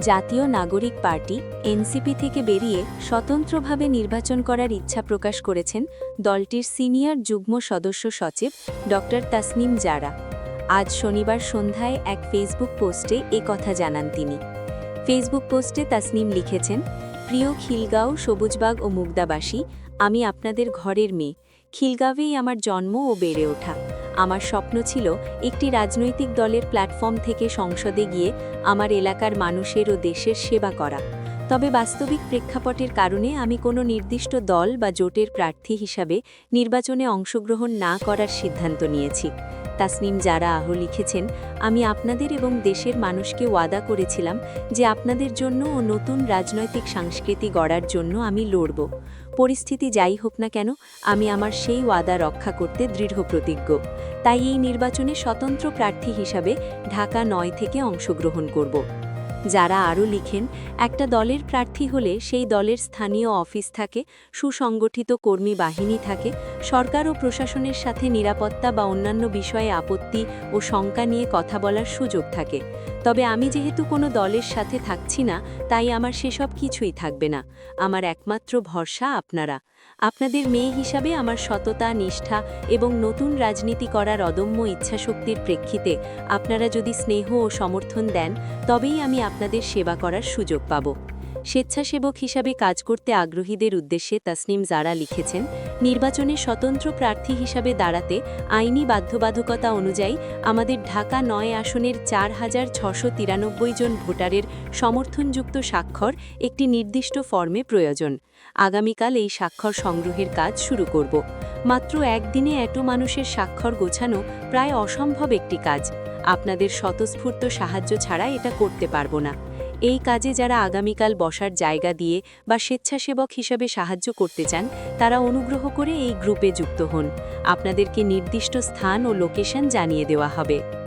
জাতীয় নাগরিক party, NCP থেকে বেরিয়ে স্বতন্ত্রভাবে নির্বাচন করার ইচ্ছা প্রকাশ করেছেন দলটির সিনিয়র যুগ্ম সদস্য সচিব ড. তাসনিম জারা। আজ শনিবার সন্ধ্যায় এক ফেসবুক পোস্টে এ কথা জানান তিনি। ফেসবুক পোস্টে তাসনিম লিখেছেন, প্রিয় খিলগাঁও, সবুজবাগ ও মুগদাবাসী, আমি আপনাদের ঘরের মেয়ে। খিলগাঁওয়েই আমার জন্ম ও বেড়ে ওঠা। আমার স্বপ্ন ছিল একটি রাজনৈতিক দলের প্ল্যাটফর্ম থেকে সংসদে গিয়ে আমার এলাকার মানুষের ও দেশের সেবা করা। তবে বাস্তবিক প্রেক্ষাপটের কারণে আমি কোনো নির্দিষ্ট দল বা জোটের প্রার্থী হিসাবে নির্বাচনে অংশগ্রহণ না করার সিদ্ধান্ত নিয়েছি। তাসনিম যারা আহ লিখেছেন, আমি আপনাদের এবং দেশের মানুষকে ওয়াদা করেছিলাম যে আপনাদের জন্য ও নতুন রাজনৈতিক সংস্কৃতি গড়ার জন্য আমি লড়ব। পরিস্থিতি যাই হোক না কেন, আমি আমার সেই ওয়াদা রক্ষা করতে দৃঢ় প্রতিজ্ঞ তাই এই নির্বাচনে স্বতন্ত্র প্রার্থী হিসাবে ঢাকা নয় থেকে অংশগ্রহণ করব। যারা আরও লিখেন, একটা দলের প্রার্থী হলে সেই দলের স্থানীয় অফিস থাকে, সুসংগঠিত কর্মী বাহিনী থাকে, সরকার ও প্রশাসনের সাথে নিরাপত্তা বা অন্যান্য বিষয়ে আপত্তি ও শঙ্কা নিয়ে কথা বলার সুযোগ থাকে। তবে আমি যেহেতু কোনো দলের সাথে থাকছি না, তাই আমার সেসব কিছুই থাকবে না। আমার একমাত্র ভরসা আপনারা। আপনাদের মেয়ে হিসাবে আমার সততা, নিষ্ঠা এবং নতুন রাজনীতি করার অদম্য ইচ্ছাশক্তির প্রেক্ষিতে আপনারা যদি স্নেহ ও সমর্থন দেন, তবেই আমি আপনাদের সেবা করার সুযোগ পাব। স্বেচ্ছাসেবক হিসাবে কাজ করতে আগ্রহীদের উদ্দেশ্যে তাসনিম জারা লিখেছেন, নির্বাচনে স্বতন্ত্র প্রার্থী হিসাবে দাঁড়াতে আইনি বাধ্যবাধকতা অনুযায়ী আমাদের ঢাকা নয় আসনের চার হাজার ছশো তিরানব্বই জন ভোটারের সমর্থনযুক্ত স্বাক্ষর একটি নির্দিষ্ট ফর্মে প্রয়োজন। আগামীকাল এই স্বাক্ষর সংগ্রহের কাজ শুরু করব। মাত্র একদিনে এত মানুষের স্বাক্ষর গোছানো প্রায় অসম্ভব একটি কাজ। আপনাদের স্বতঃস্ফূর্ত সাহায্য ছাড়া এটা করতে পারব না। এই কাজে যারা আগামীকাল বসার জায়গা দিয়ে বা স্বেচ্ছাসেবক হিসাবে সাহায্য করতে চান, তারা অনুগ্রহ করে এই গ্রুপে যুক্ত হন। আপনাদেরকে নির্দিষ্ট স্থান ও লোকেশন জানিয়ে দেওয়া হবে।